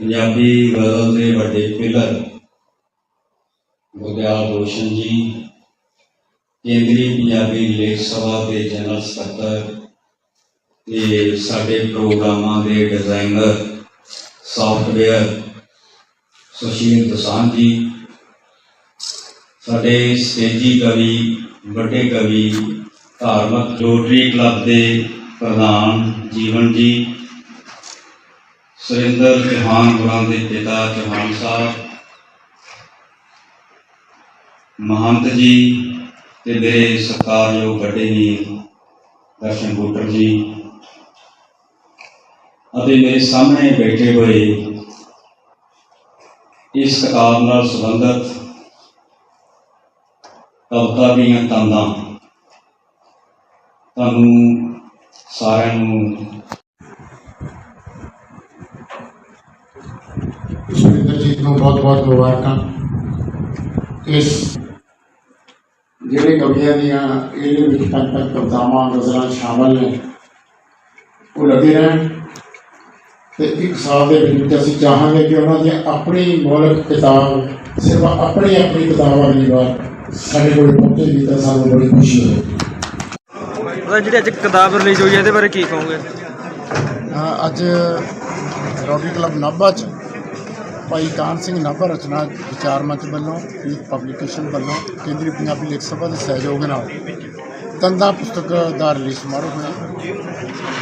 ਪੰਜਾਬੀ ਗਜ਼ਲ ਦੇ ਵੱਡੇ ਪਿਲਰ ਗੁਰਦਿਆਲ ਰੋਸ਼ਨ ਜੀ, ਕੇਂਦਰੀ ਪੰਜਾਬੀ ਲੇਖ ਸਭਾ ਦੇ ਜਨਰਲ ਸਕੱਤਰ ਤੇ ਸਾਡੇ ਪ੍ਰੋਗਰਾਮਾਂ ਦੇ ਡਿਜ਼ਾਈਨਰ ਸੌਫਟਵੇਅਰ ਸੁਸ਼ੀਲ ਦਸਾਂਝ ਜੀ, ਸਾਡੇ ਸਟੇਜੀ ਕਵੀ, ਵੱਡੇ ਕਵੀ, ਧਾਰਮਿਕ ਰੋਟਰੀ ਕਲੱਬ ਦੇ ਪ੍ਰਧਾਨ ਜੀਵਨ ਜੀ, ਸੁਰਿੰਦਰ ਚੌਹਾਨ ਗੁਰਾਂ ਦੇ ਪਿਤਾ ਚੌਹਾਨ ਸਾਹਿਬ, ਮਹੰਤ ਜੀ ਤੇ ਮੇਰੇ ਸਤਿਕਾਰਯੋਗ ਵੱਡੇ ਵੀਰ ਦਰਸ਼ਨ ਬੁੱਟਰ ਜੀ ਅਤੇ ਮੇਰੇ ਸਾਹਮਣੇ ਬੈਠੇ ਹੋਏ ਇਸ ਕਿਤਾਬ ਨਾਲ ਸੰਬੰਧਿਤ ਕਵਿਤਾ ਦੀਆਂ ਤੰਦਾਂ। ਤੁਹਾਨੂੰ ਸਾਰਿਆਂ ਨੂੰ ਸੁਰਿੰਦਰ ਜੀ ਨੂੰ ਬਹੁਤ ਬਹੁਤ ਮੁਬਾਰਕਾਂ ਇਸ ਜਿਹੜੇ ਕਵੀਆਂ ਦੀਆਂ ਇਹਦੇ ਵਿੱਚ ਪੰਜ ਪੰਜ ਕਵਿਤਾਵਾਂ ਗਜ਼ਲਾਂ ਸ਼ਾਮਲ ਨੇ ਉਹ ਲੱਗੇ ਰਹਿਣ ਤੇ ਇੱਕ ਸਾਲ ਦੇ ਵਿੱਚ ਅਸੀਂ ਚਾਹਾਂਗੇ ਕਿ ਉਹਨਾਂ ਦੀ ਆਪਣੀ ਮੌਲਿਕ ਕਿਤਾਬ ਸਿਰਫ ਆਪਣੀ ਆਪਣੀ ਕਿਤਾਬ ਅਗਲੀ ਵਾਰ ਸਾਡੇ ਕੋਲ ਪਹੁੰਚੇਗੀ ਤਾਂ ਸਾਨੂੰ ਬੜੀ ਖੁਸ਼ੀ ਹੋਵੇਗੀ ਉਹਦਾ ਜਿਹੜੀ ਅੱਜ ਕਿਤਾਬ ਰਿਲੀਜ਼ ਹੋਈ ਹੈ ਇਹਦੇ ਬਾਰੇ ਕੀ ਕਹੋਗੇ? ਅ, ਅੱਜ ਰੋਟਰੀ ਕਲੱਬ ਨਾਭਾ ਚ ਭਾਈ ਕਾਨ ਸਿੰਘ ਨਾਭਾ ਰਚਨਾ ਵਿਚਾਰ ਮੰਚ ਵੱਲੋਂ ਯੂਥ ਪਬਲੀਕੇਸ਼ਨ ਵੱਲੋਂ ਕੇਂਦਰੀ ਪੰਜਾਬੀ ਲੇਖ ਸਭਾ ਦੇ ਸਹਿਯੋਗ ਨਾਲ ਤੰਦਾ ਪੁਸਤਕ ਦਾ ਰਿਲੀਜ਼ ਸਮਾਰੋਹ ਹੋਇਆ।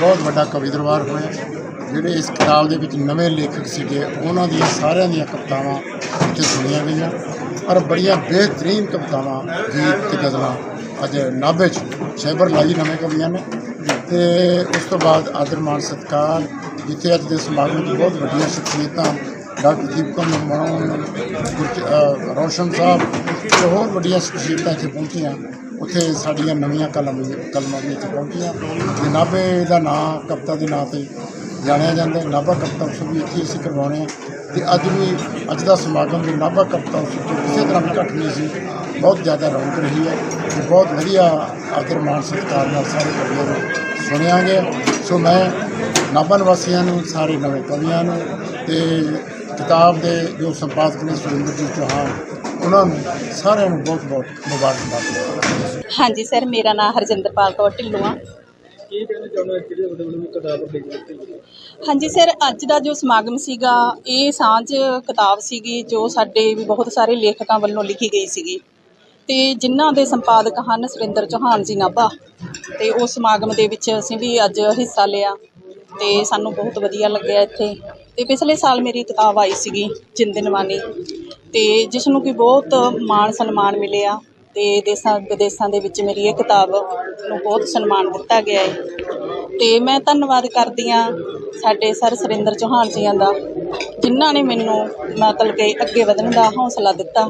ਬਹੁਤ ਵੱਡਾ ਕਵੀ ਦਰਬਾਰ ਹੋਇਆ। ਜਿਹੜੇ ਇਸ ਕਿਤਾਬ ਦੇ ਵਿੱਚ ਨਵੇਂ ਲੇਖਕ ਸੀਗੇ ਉਹਨਾਂ ਦੀਆਂ ਸਾਰਿਆਂ ਦੀਆਂ ਕਵਿਤਾਵਾਂ ਇੱਥੇ ਸੁਣੀਆਂ ਗਈਆਂ। ਔਰ ਬੜੀਆਂ ਬਿਹਤਰੀਨ ਕਵਿਤਾਵਾਂ ਗੀਤ ਤੇ ਗਜ਼ਲਾਂ ਅੱਜ ਨਾਭੇ ਚ ਸ਼ੈਬਰ ਲਾਈ ਨਵੇਂ ਕਵੀਆਂ ਨੇ ਤੇ ਉਸ ਤੋਂ ਬਾਅਦ ਆਦਰ ਮਾਨ ਸਤਕਾਰ ਜਿੱਥੇ ਅੱਜ ਦੇ ਸਮਾਗਮ 'ਚ ਬਹੁਤ ਵੱਡੀਆਂ ਸ਼ਖਸੀਅਤਾਂ, ਡਾਕਟਰ ਦੀਪਕਮ ਮਨੋਨ ਗੁਰਚ- ਰੌਸ਼ਨ ਸਾਹਿਬ ਤੇ ਹੋਰ ਵੱਡੀਆਂ ਸ਼ਖਸੀਅਤਾਂ ਇੱਥੇ ਪਹੁੰਚੀਆਂ। ਉੱਥੇ ਸਾਡੀਆਂ ਨਵੀਆਂ ਕਲਮ, ਕਲਮਾਂ ਵੀ ਇੱਥੇ ਪਹੁੰਚੀਆਂ। ਤੇ ਨਾਭੇ ਦਾ ਨਾਂ, ਕਵਿਤਾ ਦੇ ਨਾਂ ਤੇ ਜਾਣਿਆ ਜਾਂਦਾ ਨਾਭਾ ਕਵਿਤਾ ਉਤਸਵ ਵੀ ਇੱਥੇ ਅਸੀਂ ਕਰਵਾਉਣੇ ਆ ਤੇ ਅੱਜ ਵੀ, ਅੱਜ ਦਾ ਸਮਾਗਮ ਵੀ ਨਾਭਾ ਕਵਿਤਾ ਉਤਸਵ ਤੋਂ ਕਿਸੇ ਤਰ੍ਹਾਂ ਵੀ ਘੱਟ ਨਹੀਂ ਸੀ। ਬਹੁਤ ਜ਼ਿਆਦਾ ਰੌਣਕ ਰਹੀ ਹੈ ਤੇ ਬਹੁਤ ਵਧੀਆ ਆਦਰ ਮਾਨ ਸਤਿਕਾਰ ਨਾਲ ਸਾਰੇ ਕਵੀਆਂ ਨੂੰ ਸੁਣਿਆ ਗਿਆ ਸੋ ਮੈਂ ਨਾਭਾ ਨਿਵਾਸੀਆਂ ਨੂੰ ਸਾਰੇ ਨਵੇਂ ਕਵੀਆਂ ਨੂੰ ਤੇ ਕਿਤਾਬ ਦੇ ਜੋ ਸੰਪਾਦਕ ਨੇ ਸੁਰਿੰਦਰ ਜੀ ਚੌਹਾਨ ਉਹਨਾਂ ਨੂੰ ਸਾਰਿਆਂ ਨੂੰ ਬਹੁਤ ਬਹੁਤ ਮੁਬਾਰਕਬਾਦ। ਹਾਂਜੀ ਸਰ ਮੇਰਾ ਨਾਮ ਹਰਜਿੰਦਰਪਾਲ ਕੌਰ ਢਿੱਲੋਂ ਆ। ਹਾਂਜੀ ਸਰ ਅੱਜ ਦਾ ਜੋ ਸਮਾਗਮ ਸੀਗਾ ਇਹ ਸਾਂਝ ਕਿਤਾਬ ਸੀਗੀ ਜੋ ਸਾਡੇ ਵੀ ਬਹੁਤ ਸਾਰੇ ਲੇਖਕਾਂ ਵੱਲੋਂ ਲਿਖੀ ਗਈ ਸੀਗੀ। ਤੇ ਜਿਨ੍ਹਾਂ ਦੇ ਸੰਪਾਦਕ ਹਨ ਸੁਰਿੰਦਰ ਚੌਹਾਨ ਜੀ ਨਾਭਾ, ਤੇ ਉਸ ਸਮਾਗਮ ਦੇ ਵਿੱਚ ਅਸੀਂ ਵੀ ਅੱਜ ਹਿੱਸਾ ਲਿਆ ਤੇ ਸਾਨੂੰ ਬਹੁਤ ਵਧੀਆ ਲੱਗਿਆ ਇੱਥੇ। ਤੇ ਪਿਛਲੇ ਸਾਲ ਮੇਰੀ ਕਿਤਾਬ ਆਈ ਸੀਗੀ ਜਿੰਦਨਵਾਨੀ ਤੇ ਜਿਸ ਨੂੰ ਕਿ ਬਹੁਤ ਮਾਣ ਸਨਮਾਨ ਮਿਲਿਆ ਤੇ ਦੇਸਾਂ ਵਿਦੇਸਾਂ ਦੇ ਵਿੱਚ ਮੇਰੀ ਇਹ ਕਿਤਾਬ ਨੂੰ ਬਹੁਤ ਸਨਮਾਨ ਦਿੱਤਾ ਗਿਆ ਹੈ। ਤੇ ਮੈਂ ਧੰਨਵਾਦ ਕਰਦੀ ਹਾਂ ਸਾਡੇ ਸਰ ਸੁਰਿੰਦਰ ਚੌਹਾਨ ਜੀਆਂ ਦਾ, ਜਿਨ੍ਹਾਂ ਨੇ ਮੈਨੂੰ ਮਤਲਬ ਕਿ ਅੱਗੇ ਵਧਣ ਦਾ ਹੌਸਲਾ ਦਿੱਤਾ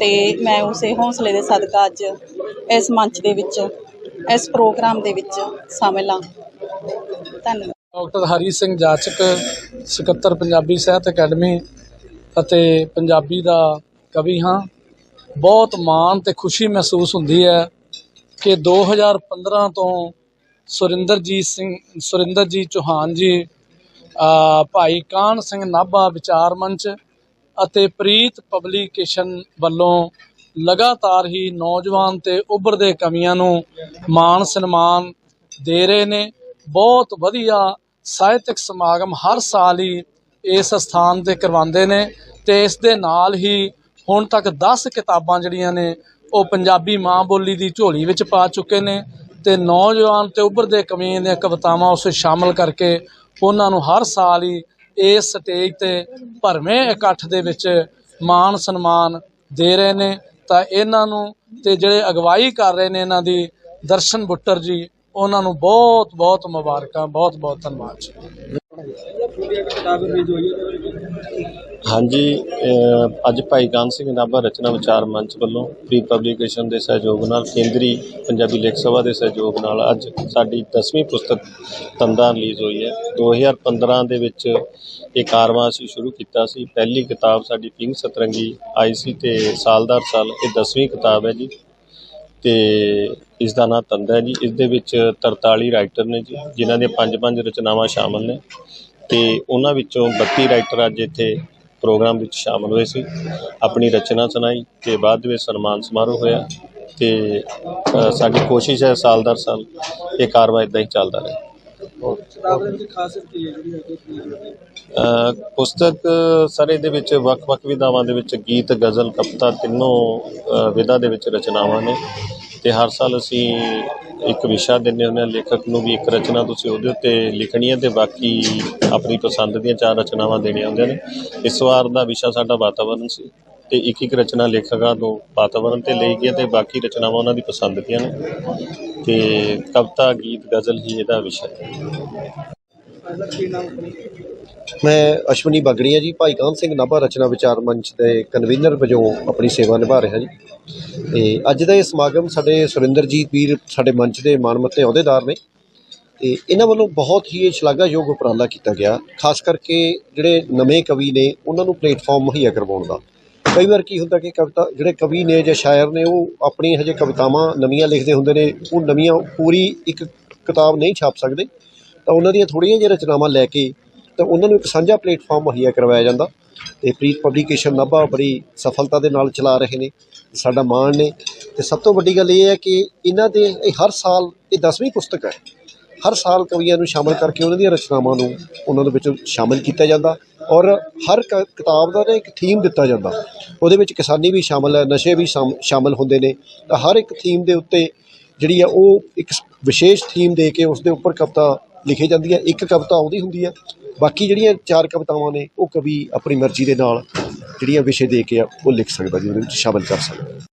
ਤੇ ਮੈਂ ਉਸੇ ਹੌਸਲੇ ਦੇ ਸਦਕਾ ਅੱਜ ਇਸ ਮੰਚ ਦੇ ਵਿੱਚ, ਇਸ ਪ੍ਰੋਗਰਾਮ ਦੇ ਵਿੱਚ ਸ਼ਾਮਿਲ ਹਾਂ। ਧੰਨਵਾਦ। ਡਾਕਟਰ ਹਰੀ ਸਿੰਘ ਜਾਚਕ, ਸਕੱਤਰ ਪੰਜਾਬੀ ਸਾਹਿਤ ਅਕੈਡਮੀ ਅਤੇ ਪੰਜਾਬੀ ਦਾ ਕਵੀ ਹਾਂ। ਬਹੁਤ ਮਾਣ ਤੇ ਖੁਸ਼ੀ ਮਹਿਸੂਸ ਹੁੰਦੀ ਹੈ ਕਿ 2015 ਤੋਂ ਸੁਰਿੰਦਰਜੀਤ ਸਿੰਘ, ਸੁਰਿੰਦਰਜੀਤ ਚੌਹਾਨ ਜੀ ਭਾਈ ਕਾਨ ਸਿੰਘ ਨਾਭਾ ਵਿਚਾਰ ਮੰਚ ਅਤੇ ਪ੍ਰੀਤ ਪਬਲੀਕੇਸ਼ਨ ਵੱਲੋਂ ਲਗਾਤਾਰ ਹੀ ਨੌਜਵਾਨ ਤੇ ਉੱਭਰਦੇ ਕਵੀਆਂ ਨੂੰ ਮਾਣ ਸਨਮਾਨ ਦੇ ਰਹੇ ਨੇ। ਬਹੁਤ ਵਧੀਆ ਸਾਹਿਤਕ ਸਮਾਗਮ ਹਰ ਸਾਲ ਹੀ ਇਸ ਸਥਾਨ ਤੇ ਕਰਵਾਉਂਦੇ ਨੇ ਤੇ ਇਸ ਦੇ ਨਾਲ ਹੀ ਹੁਣ ਤੱਕ 10 ਕਿਤਾਬਾਂ ਜਿਹੜੀਆਂ ਨੇ ਉਹ ਪੰਜਾਬੀ ਮਾਂ ਬੋਲੀ ਦੀ ਝੋਲੀ ਵਿੱਚ ਪਾ ਚੁੱਕੇ ਨੇ। ਤੇ ਨੌਜਵਾਨ ਤੇ ਉੱਭਰਦੇ ਕਵੀਆਂ ਦੀਆਂ ਕਵਿਤਾਵਾਂ ਉਸ ਵਿੱਚ ਸ਼ਾਮਲ ਕਰਕੇ ਉਹਨਾਂ ਨੂੰ ਹਰ ਸਾਲ ਹੀ ਇਸ ਸਟੇਜ ਤੇ ਭਰਵੇਂ ਇਕੱਠ ਦੇ ਵਿੱਚ ਮਾਣ ਸਨਮਾਨ ਦੇ ਰਹੇ ਨੇ। ਤਾਂ ਇਹਨਾਂ ਨੂੰ ਤੇ ਜਿਹੜੇ ਅਗਵਾਈ ਕਰ ਰਹੇ ਨੇ ਇਹਨਾਂ ਦੀ ਦਰਸ਼ਨ ਬੁੱਟਰ ਜੀ, ਉਹਨਾਂ ਨੂੰ ਬਹੁਤ ਬਹੁਤ ਮੁਬਾਰਕਾਂ, ਬਹੁਤ ਬਹੁਤ ਧੰਨਵਾਦ ਜੀ। ਹਾਂਜੀ ਅੱਜ ਭਾਈ ਕਾਨ ਸਿੰਘ ਨਾਭਾ ਰਚਨਾ ਵਿਚਾਰ ਮੰਚ ਵੱਲੋਂ ਪ੍ਰੀ ਪਬਲੀਕੇਸ਼ਨ ਦੇ ਸਹਿਯੋਗ ਨਾਲ, ਕੇਂਦਰੀ ਪੰਜਾਬੀ ਲੇਖ ਸਭਾ ਦੇ ਸਹਿਯੋਗ ਨਾਲ ਅੱਜ ਸਾਡੀ 10ਵੀਂ ਪੁਸਤਕ ਤੰਦਾਂ ਰਿਲੀਜ਼ ਹੋਈ ਹੈ। 2015 ਦੇ ਵਿੱਚ ਇਹ ਕਾਰਵਾਂ ਅਸੀਂ ਸ਼ੁਰੂ ਕੀਤਾ ਸੀ। ਪਹਿਲੀ ਕਿਤਾਬ ਸਾਡੀ ਪਿੰਗ ਸਤਰੰਗੀ ਆਈ ਸੀ ਤੇ ਸਾਲ ਦਰ ਸਾਲ, ਇਹ 10ਵੀਂ ਕਿਤਾਬ ਹੈ ਜੀ ਤੇ ਇਸ ਦਾ ਨਾਂ ਤੰਦਾ ਹੈ ਜੀ। ਇਸ ਦੇ ਵਿੱਚ 43 ਰਾਈਟਰ ਨੇ ਜੀ, ਜਿਨ੍ਹਾਂ ਦੀਆਂ ਪੰਜ ਪੰਜ ਰਚਨਾਵਾਂ ਸ਼ਾਮਲ ਨੇ ਤੇ ਉਹਨਾਂ ਵਿੱਚੋਂ 32 ਰਾਈਟਰ ਅੱਜ ਇੱਥੇ ਪ੍ਰੋਗਰਾਮ ਵਿੱਚ ਸ਼ਾਮਲ ਹੋਏ ਸੀ। ਆਪਣੀ ਰਚਨਾ ਸੁਣਾਈ ਤੇ ਬਾਅਦ ਵਿੱਚ ਸਨਮਾਨ ਸਮਾਰੋਹ ਹੋਇਆ ਤੇ ਸਾਡੀ ਕੋਸ਼ਿਸ਼ ਹੈ ਸਾਲ ਦਰ ਸਾਲ ਇਹ ਕਾਰਵਾਈ ਇਦਾਂ ਹੀ ਚੱਲਦਾ ਰਹੇ। ਪੁਸਤਕ, ਸਾਰੇ ਦੇ ਵਿੱਚ ਵੱਖ-ਵੱਖ ਵਿਧਾਵਾਂ ਦੇ ਵਿੱਚ ਗੀਤ, ਗਜ਼ਲ, ਕਵਿਤਾ ਤਿੰਨੋਂ ਵਿਧਾ ਦੇ ਵਿੱਚ ਰਚਨਾਵਾਂ ਨੇ। ਤੇ ਹਰ ਸਾਲ ਅਸੀਂ ਇੱਕ ਵਿਸ਼ਾ ਦਿੰਦੇ ਹੁੰਦੇ ਹਾਂ, ਲੇਖਕ ਨੂੰ ਵੀ ਇੱਕ ਰਚਨਾ ਤੁਸੀਂ ਉਹਦੇ ਉੱਤੇ ਲਿਖਣੀ ਹੈ ਤੇ ਬਾਕੀ ਆਪਣੀ ਪਸੰਦ ਦੀਆਂ ਚਾਰ ਰਚਨਾਵਾਂ ਦੇਣੀਆਂ ਹੁੰਦੀਆਂ ਨੇ। ਇਸ ਵਾਰ ਦਾ ਵਿਸ਼ਾ ਸਾਡਾ ਵਾਤਾਵਰਣ ਸੀ ਤੇ ਇੱਕ ਇੱਕ ਰਚਨਾ ਲੇਖਕਾਂ ਤੋਂ ਵਾਤਾਵਰਣ ਤੇ ਲਈ ਗਈ ਹੈ ਤੇ ਬਾਕੀ ਰਚਨਾਵਾਂ ਉਹਨਾਂ ਦੀ ਪਸੰਦ ਦੀਆਂ ਨੇ। ਤੇ ਕਵਿਤਾ, ਗੀਤ, ਗਜ਼ਲ ਹੀ ਇਹਦਾ ਵਿਸ਼ਾ ਹੈ। ਮੈਂ ਅਸ਼ਵਨੀ ਬਾਗੜੀਆ ਜੀ, ਭਾਈ ਕਾਨ ਸਿੰਘ ਨਾਭਾ ਰਚਨਾ ਵਿਚਾਰ ਮੰਚ ਦੇ ਕਨਵੀਨਰ ਵਜੋਂ ਆਪਣੀ ਸੇਵਾ ਨਿਭਾ ਰਿਹਾ ਜੀ। ਤੇ ਅੱਜ ਦਾ ਇਹ ਸਮਾਗਮ ਸਾਡੇ ਸੁਰਿੰਦਰਜੀਤ ਵੀਰ ਸਾਡੇ ਮੰਚ ਦੇ ਮਾਨਮੱਤੇ ਅਹੁਦੇਦਾਰ ਨੇ। ਤੇ ਇਹਨਾਂ ਵੱਲੋਂ ਬਹੁਤ ਹੀ ਇਹ ਸ਼ਲਾਘਾਯੋਗ ਉਪਰਾਲਾ ਕੀਤਾ ਗਿਆ। ਖਾਸ ਕਰਕੇ ਜਿਹੜੇ ਨਵੇਂ ਕਵੀ ਨੇ, ਉਹਨਾਂ ਨੂੰ ਪਲੇਟਫਾਰਮ ਮੁਹੱਈਆ ਕਰਵਾਉਣ ਦਾ। ਕਈ ਵਾਰ ਕੀ ਹੁੰਦਾ ਕਿ ਕਵਿਤਾ, ਜਿਹੜੇ ਕਵੀ ਨੇ ਜਾਂ ਸ਼ਾਇਰ ਨੇ, ਉਹ ਆਪਣੀ ਹਜੇ ਕਵਿਤਾਵਾਂ ਨਵੀਆਂ ਲਿਖਦੇ ਹੁੰਦੇ ਨੇ। ਉਹ ਨਵੀਆਂ ਪੂਰੀ ਇੱਕ ਕਿਤਾਬ ਨਹੀਂ ਛਾਪ ਸਕਦੇ। ਤਾਂ ਉਹਨਾਂ ਦੀਆਂ ਥੋੜ੍ਹੀਆਂ ਜਿਹੀਆਂ ਰਚਨਾਵਾਂ ਲੈ ਕੇ ਤਾਂ ਉਹਨਾਂ ਨੂੰ ਇੱਕ ਸਾਂਝਾ ਪਲੇਟਫਾਰਮ ਮੁਹੱਈਆ ਕਰਵਾਇਆ ਜਾਂਦਾ। ਤੇ ਪ੍ਰੀਤ ਪਬਲੀਕੇਸ਼ਨ ਨਾਭਾ ਬੜੀ ਸਫਲਤਾ ਦੇ ਨਾਲ ਚਲਾ ਰਹੇ ਨੇ, ਸਾਡਾ ਮਾਣ ਨੇ। ਤੇ ਸਭ ਤੋਂ ਵੱਡੀ ਗੱਲ ਇਹ ਹੈ ਕਿ ਇਹਨਾਂ ਦੇ, ਇਹ ਹਰ ਸਾਲ ਇਹ 10ਵੀਂ ਪੁਸਤਕ ਹੈ। ਹਰ ਸਾਲ ਕਵੀਆਂ ਨੂੰ ਸ਼ਾਮਲ ਕਰਕੇ ਉਹਨਾਂ ਦੀਆਂ ਰਚਨਾਵਾਂ ਨੂੰ ਉਹਨਾਂ ਦੇ ਵਿੱਚ ਸ਼ਾਮਲ ਕੀਤਾ ਜਾਂਦਾ ਔਰ ਹਰ ਕ- ਕਿਤਾਬ ਦਾ ਨਾ ਇੱਕ ਥੀਮ ਦਿੱਤਾ ਜਾਂਦਾ। ਉਹਦੇ ਵਿੱਚ ਕਿਸਾਨੀ ਵੀ ਸ਼ਾਮਲ ਹੈ, ਨਸ਼ੇ ਵੀ ਸ਼ਾਮ- ਸ਼ਾਮਲ ਹੁੰਦੇ ਨੇ। ਤਾਂ ਹਰ ਇੱਕ ਥੀਮ ਦੇ ਉੱਤੇ ਜਿਹੜੀ ਆ ਉਹ ਇੱਕ ਵਿਸ਼ੇਸ਼ ਥੀਮ ਦੇ ਕੇ ਉਸ ਦੇ ਉੱਪਰ ਕਵਿਤਾ ਲਿਖੀ ਜਾਂਦੀ ਹੈ ਇੱਕ ਕਵਿਤਾ ਆਉਂਦੀ ਹੁੰਦੀ ਹੈ ਬਾਕੀ ਜਿਹੜੀਆਂ ਚਾਰ ਕਵਿਤਾਵਾਂ ਨੇ, ਉਹ ਕਵੀ ਆਪਣੀ ਮਰਜ਼ੀ ਦੇ ਨਾਲ ਜਿਹੜੀਆਂ ਵਿਸ਼ੇ ਦੇ ਕੇ ਆ, ਉਹ ਲਿਖ ਸਕਦਾ ਜੀ, ਉਹਦੇ ਵਿੱਚ ਸ਼ਾਮਲ ਕਰ ਸਕਦਾ।